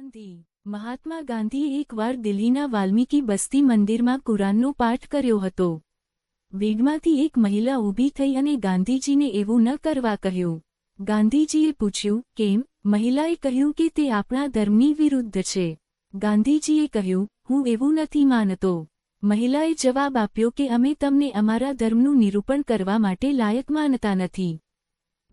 ગાંધી. મહાત્મા ગાંધીએ એકવાર દિલ્હીના વાલ્મીકી બસ્તી મંદિરમાં કુરાનનો પાઠ કર્યો હતો. વેગમાંથી એક મહિલા ઊભી થઈ અને ગાંધીજીને એવું ન કરવા કહ્યું. ગાંધીજીએ પૂછ્યું, કેમ? મહિલાએ કહ્યું કે તે આપણા ધર્મની વિરુદ્ધ છે. ગાંધીજીએ કહ્યું, હું એવું નથી માનતો. મહિલાએ જવાબ આપ્યો કે અમે તમને અમારા ધર્મનું નિરૂપણ કરવા માટે લાયક માનતા નથી.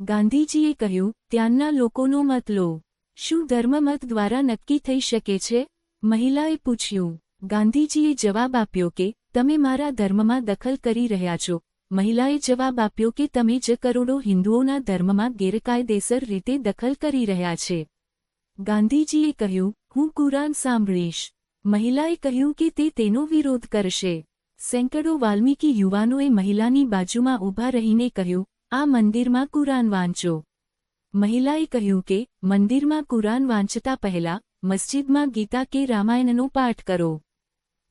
ગાંધીજીએ કહ્યું, ત્યાંના લોકોનો મત લો. શું ધર્મમત દ્વારા નક્કી થઈ શકે છે? મહિલાએ પૂછ્યું. ગાંધીજીએ જવાબ આપ્યો કે, તમે મારા ધર્મમાં દખલ કરી રહ્યા છો. મહિલાએ જવાબ આપ્યો કે, તમે જ કરોડો હિન્દુઓના ધર્મમાં ગેરકાયદેસર રીતે દખલ કરી રહ્યા છે. ગાંધીજીએ કહ્યું, હું કુરાન સાંભળીશ. મહિલાએ કહ્યું કે, તે તેનો વિરોધ કરશે. સેંકડો વાલ્મીકી યુવાનોએ મહિલાની બાજુમાં ઊભા રહીને કહ્યું, આ મંદિરમાં કુરાન વાંચો. મહિલાએ કહ્યું કે, મંદિરમાં કુરાન વાંચતા પહેલા મસ્જિદમાં ગીતા કે રામાયણનો પાઠ કરો.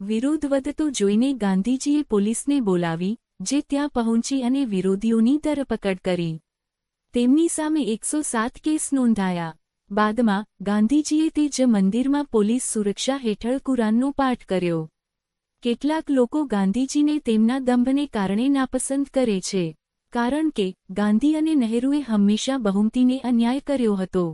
વિરોધ વધતો જોઈને ગાંધીજીએ પોલીસને બોલાવી, જે ત્યાં પહોંચી અને વિરોધીઓની ધરપકડ કરી. તેમની સામે એકસો સાત કેસ નોંધાયા. બાદમાં ગાંધીજીએ તે જ મંદિરમાં પોલીસ સુરક્ષા હેઠળ કુરાનનો પાઠ કર્યો. કેટલાક લોકો ગાંધીજીને તેમના દંભને કારણે નાપસંદ કરે છે. કારણ કે ગાંધી અને નહેરુએ હંમેશા બહુમતીને અન્યાય કર્યો હતો.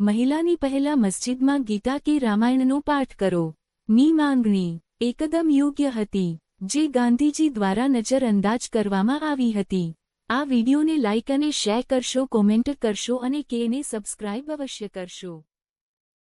મહિલાની પહેલા મસ્જિદમાં ગીતા કે રામાયણનો પાઠ કરો. ની માંગણી એકદમ યોગ્ય હતી, જે ગાંધીજી દ્વારા નજરઅંદાજ કરવામાં આવી હતી. આ વિડીયોને લાઇક અને શેર કરશો, કોમેન્ટ કરશો અને કેને સબસ્ક્રાઇબ અવશ્ય કરશો.